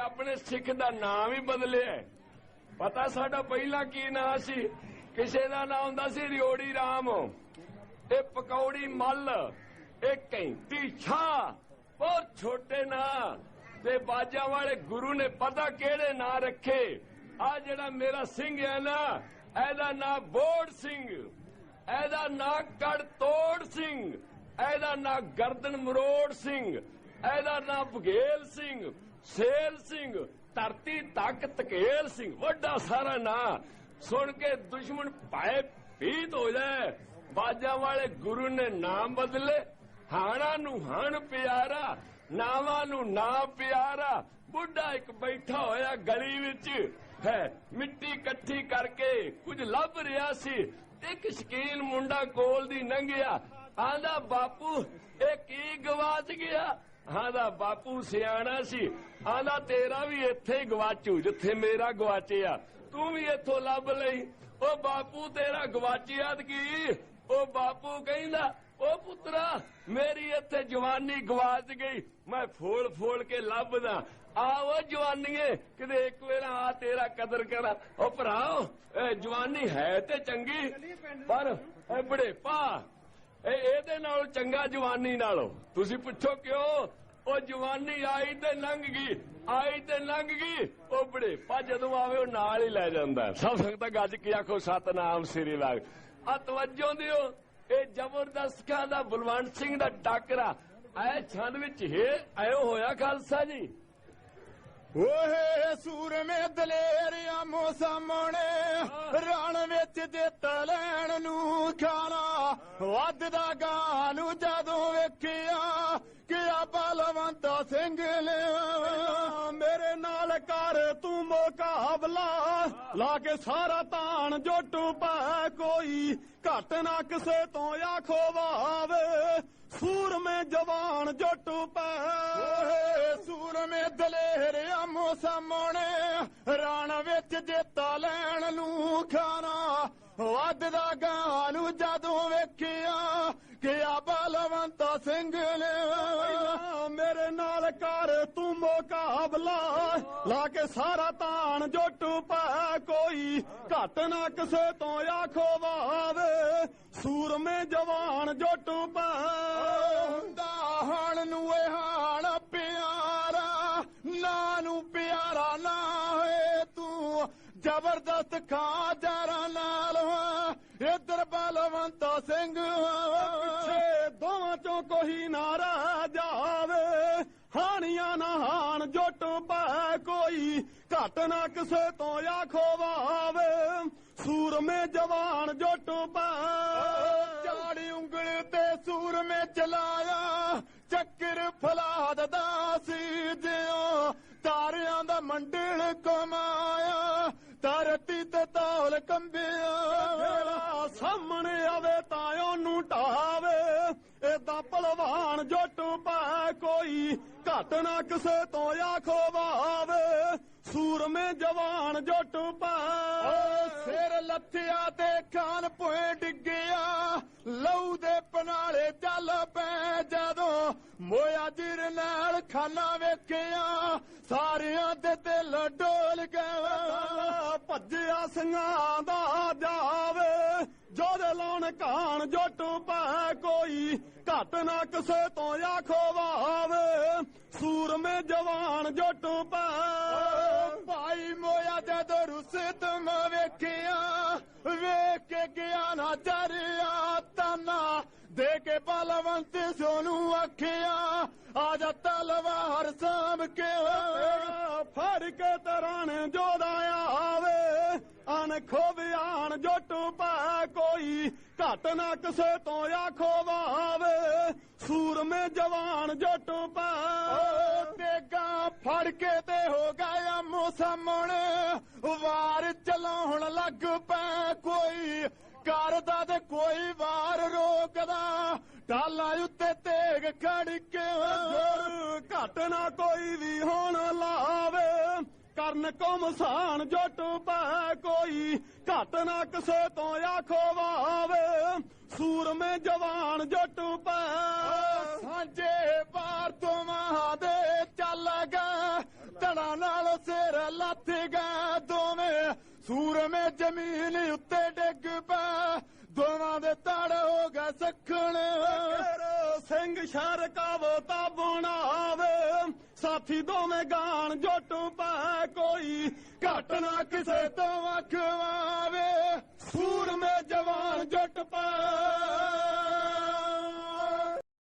ਆਪਣੇ ਸਿੱਖ ਦਾ ਨਾਮ ਹੀ ਬਦਲਿਆ ਪਤਾ ਸਾਡਾ ਪਹਿਲਾਂ ਕੀ ਨਾਂ ਸੀ? ਕਿਸੇ ਦਾ ਨਾਂ ਹੁੰਦਾ ਸੀ ਰਿਓੜੀ ਰਾਮ। ਇਹ ਪਕੌੜੀ ਮੱਲ, ਇਹ ਕੈਂਤੀ ਛਾ ਬਹੁਤ ਛੋਟੇ ਨਾਂ। ਤੇ ਬਾਜਾਂ ਵਾਲੇ ਗੁਰੂ ਨੇ ਪਤਾ ਕਿਹੜੇ ਨਾਂ ਰੱਖੇ? ਆ ਜਿਹੜਾ ਮੇਰਾ ਸਿੰਘ ਹੈ ਨਾ, ਇਹਦਾ ਨਾਂ ਬੋੜ ਸਿੰਘ। ਇਹਦਾ ਨਾਂ ਕੜ ਤੋੜ ਸਿੰਘ। ਇਹਦਾ ਨਾਂ ਗਰਦਨ ਮਰੋੜ ਸਿੰਘ। ਇਹਦਾ ਨਾਂ ਬਘੇਲ ਸਿੰਘ। ਸੇਲ ਸਿੰਘ, ਧਰਤੀ ਤੱਕ ਤਕੇਲ ਸਿੰਘ, ਵੱਡਾ ਸਾਰਾ ਨਾਂ। ਸੁਣ ਕੇ ਦੁਸ਼ਮਣ ਭਾਏ ਭੀਤ ਹੋ ਜਾਏ। ਬਾਜਾਂ ਵਾਲੇ ਗੁਰੂ ਨੇ ਨਾਮ ਬਦਲੇ। ਹਾਣਾ ਨੂੰ ਹਣ ਪਿਆਰਾ, ਨਾਵਾਂ ਨੂੰ ਨਾ ਪਿਆਰਾ। ਬੁੱਢਾ ਇੱਕ ਬੈਠਾ ਹੋਇਆ ਗਲੀ ਵਿੱਚ ਹੈ। ਮਿੱਟੀ ਇਕੱਠੀ ਕਰਕੇ ਕੁਝ ਲੱਭ ਰਿਹਾ ਸੀ। ਇੱਕ ਸ਼ਕੀਨ ਮੁੰਡਾ ਕੋਲ ਦੀ ਲੰਘਿਆ ਆਂਦਾ ਬਾਪੂ, ਇਹ ਕੀ ਗਵਾਚ ਗਿਆ? ਆਂਦਾ ਬਾਪੂ ਸਿਆਣਾ ਸੀ। ਆਂਦਾ ਤੇਰਾ ਵੀ ਇੱਥੇ ਹੀ ਗਵਾਚੂ, ਜਿੱਥੇ ਮੇਰਾ ਗਵਾਚਿਆ। ਤੂੰ ਵੀ ਇੱਥੋਂ ਲੱਭ ਲਈ। ਉਹ ਬਾਪੂ ਤੇਰਾ ਗਵਾਚਿਆ ਕੀ? ਉਹ ਬਾਪੂ ਕਹਿੰਦਾ, ਉਹ ਪੁੱਤਰਾ, ਮੇਰੀ ਇੱਥੇ ਜਵਾਨੀ ਗਵਾਚ ਗਈ। ਮੈਂ ਫੋਲ ਫੋਲ ਕੇ ਲੱਭਦਾ। ਆਓ ਜਵਾਨੀਏ, ਕਿਤੇ ਇੱਕ ਵੇਲਾ ਆ ਤੇਰਾ ਕਦਰ ਕਰਾਂ। ਉਹ ਭਰਾ ਜਵਾਨੀ ਹੈ ਤੇ ਚੰਗੀ, ਪਰ ਇਹ ਬੜੇ ਇਹ ਇਹਦੇ ਨਾਲ ਚੰਗਾ ਜਵਾਨੀ ਨਾਲੋਂ। ਤੁਸੀਂ ਪੁੱਛੋ ਕਿਉਂ? ਉਹ ਜਵਾਨੀ ਆਈ ਤੇ ਲੰਘ ਗਈ ਆਈ ਤੇ ਲੰਘ ਗਈ। ਉਹ ਬੜੇ ਪਾ ਜਦੋਂ ਆਵੇ ਉਹ ਨਾਲ ਹੀ ਲੈ ਜਾਂਦਾ ਸਭ ਸੰਗਤਾਂ ਗੱਜ ਕੇ ਆਖੋ ਸਤਨਾਮ ਸ੍ਰੀ ਵਾਗ ਆ ਤਵੱਜੋ ਦਿਓ ਇਹ ਜ਼ਬਰਦਸਤ ਦਾ ਬਲਵੰਤ ਸਿੰਘ ਦਾ ਟਾਕਰਾ ਐ ਛੰਦ ਵਿੱਚ ਹੈ ਆਇਓ ਹੋਇਆ ਖਾਲਸਾ ਜੀ। ਓਏ ਸੂਰਮੇ ਦਲੇਰ ਆਮੋ ਸਾਹਮਣੇ ਰਣ ਵਿੱਚ ਜਿੱਤ ਲੈਣ ਨੂੰ ਵੱਧਦਾ ਗਾਂ ਨੂੰ ਜਦੋਂ ਵੇਖਿਆ ਕਿ ਆ ਬਲਵੰਤ ਸਿੰਘ ਲਿਆ। ਮੇਰੇ ਨਾਲ ਕਰ ਤੂੰ ਮੁਕਾਬਲਾ। ਲਾ ਕੇ ਸਾਰਾ ਤਾਣ ਜੋਟੂ ਪੈ ਕੋਈ। ਘਟ ਨਾ ਕਿਸੇ ਤੋਂ ਆਖੋ ਵਾਵੇ। ਸੂਰਮੇ ਜਵਾਨ ਜੋਟੂ ਪੈ। ਸੂਰਮੇ ਦਲੇਰ ਆਮੋ ਸਾਹਮਣੇ। ਰਾਣ ਵਿੱਚ ਜਿੱਤਾ ਲੈਣ ਨੂੰ ਖਾਣਾ ਵੱਧਦਾ ਗਾਂ ਨੂੰ ਜਦੋਂ ਵੇਖਿਆ ਕਿ ਆ ਸਿੰਘ ਨੇ। ਮੇਰੇ ਨਾਲ ਕਰ ਤੂੰ ਮੁਕਾਬਲਾ। ਲਾ ਕੇ ਸਾਰਾ ਤਾਣ ਜੋਟੂ ਪੈ ਕੋਈ। ਘਟ ਨਾ ਕਿਸੇ ਤੋਂ ਆਖੋ ਵਾਵੇ। ਸੂਰਮੇ ਜਵਾਨ ਜੋਟੂ ਪੈ। ਹੁੰਦਾ ਹਣ ਨੂੰ ਇਹ ਹਾਣ ਪਿਆਰਾ। ਨਾ ਨੂੰ ਪਿਆਰਾ ਨਾ ਹੋਏ ਤੂੰ। ਜ਼ਬਰਦਸਤ ਖਾ ਜਾਰਾ ਨਾਲ ਇਧਰ ਬਲਵੰਤ ਸਿੰਘ। ਪਿੱਛੇ ਦੋਵਾਂ ਚੋਂ ਕੋਈ ਨਾਰਾ ਜਾਵੇ। ਹਾਣੀਆਂ ਨਾ ਹਾਣ ਜੁੱਟ ਪੈ ਕੋਈ। ਘਟ ਨਾ ਕਿਸੇ ਤੋਂ ਆਖੋ ਵਾਵੇ ਸੂਰਮੇ ਜਵਾਨ ਜੁੱਟ ਪੈ। ਚਾੜੀ ਉਂਗਲ ਤੇ ਸੂਰਮੇ ਚਲਾਇਆ। ਚੱਕਰ ਫਲਾਦ ਦਾ ਸੀ ਜਿਉ। ਤਾਰਿਆਂ ਦਾ ਮੰਡਲ ਕਮਾਇਆ ਧਰਤੀ ਤੇ ਤੌਲ ਕੰਬਿਆ। ਜਿਹੜਾ ਸਾਹਮਣੇ ਆਵੇ ਤਾਂ ਉਹਨੂੰ ਢਾਵੇ। ਏਦਾਂ ਭਲਵਾਨ ਜੁੱਟ ਪੈ ਕੋਈ ਘਟ ਨਾ ਕਿਸੇ ਤੋਂ ਆਖੋ ਵਾਵੇ। ਸੂਰਮੇ ਜਵਾਨ ਜੁੱਟ ਪੈ ਸਿਰ ਲੱਥਿਆ ਤੇ ਖਾਨ ਪੁਏ ਡਿੱਗਿਆ, ਲਹੂ ਦੇ ਪਨਾਲੇ ਚੱਲ ਪੈ ਜਦੋਂ ਮੋਇਆ ਜਿਰ ਨਾਲ ਖਾਨਾ ਵੇਖਿਆ, ਸਾਰਿਆਂ ਦੇ ਦਿਲ ਡੋਲ ਗਿਆ। ਭੱਜਿਆ ਸਿੰਘਾਂ ਦਾ ਜਾਵੇ ਜੋਦੇ ਲਾਉਣ ਕਾਣ ਜੁੱਟ ਪੈ ਕੋਈ, ਘਟ ਨਾ ਕਿਸੇ ਤੋਂ ਆਖੋ ਵਾਵੇ। ਸੂਰਮੇ ਜਵਾਨ ਜੁੱਟ ਪੈ ਭਾਈ ਮੋਇਆ ਜਦੋਂ ਰੁਸਤਮ ਵੇਖਿਆ ਵੇਖ ਕੇ ਗਿਆ ਨਾ ਜਰਿਆ ਤਾਨਾ ਦੇ ਕੇ ਬਲਵੰਤ ਸੋਨੂੰ ਆਖਿਆ ਆ ਜਾ ਤਲਵਾਰ ਸਾਂਭ ਕੇ ਫੜ ਕੇ ਤਰਾਣੇ ਜੋਦਾ ਆਵੇ ਅਣ ਖੋਬਿਆਣ ਜੁੱਟ ਪੈ ਕੋਈ ਘਟ ਨਾ ਕਿਸੇ ਤੋਂ ਆਖੋ ਵਾਵੇ ਸੂਰਮੇ ਜਵਾਨ ਜੁੱਟ ਪੈ ਤੇ ਹੋ ਗਿਆ ਮੋ ਵਾਰ ਚਲਾਉਣ ਲੱਗ ਪੈ ਕੋਈ। ਕਰਦਾ ਤੇ ਕੋਈ ਵਾਰ ਰੋਕਦਾ। ਟਾਲਾਂ ਉੱਤੇ ਤੇਗ ਖੜ ਕੇ ਘਟ ਨਾ ਕੋਈ ਵੀ ਹੋਣ ਲਾਵੇ। ਕਰਨ ਕੋ ਮਸਾਨ ਜੁੱਟ ਪੈ ਕੋਈ। ਘਟ ਨਾ ਕਿਸੇ ਤੋਂ ਆਖੋ ਵਾਵੇ। ਸੂਰਮੇ ਜਵਾਨ ਜੁੱਟ ਪੈ ਜ਼ਮੀਨ ਉੱਤੇ ਡਿੱਗ ਪੈ। ਦੋਵਾਂ ਦੇ ਤੜ ਹੋ ਗਏ ਸਖਣ। ਸਿੰਘ ਸ਼ਰਕਾਵੋ ਤਾ ਬੁਣਾਵੇ ਸਾਥੀ ਦੋਵੇਂ ਗਾਣ ਜੋਟੂ ਪਾ। ਕੋਈ ਘਟਨਾ ਕਿਸੇ ਤੋਂ ਵਖਵਾਵੇ ਸੂਰਮੇ ਜਵਾਨ ਜੁਟ ਪਾ।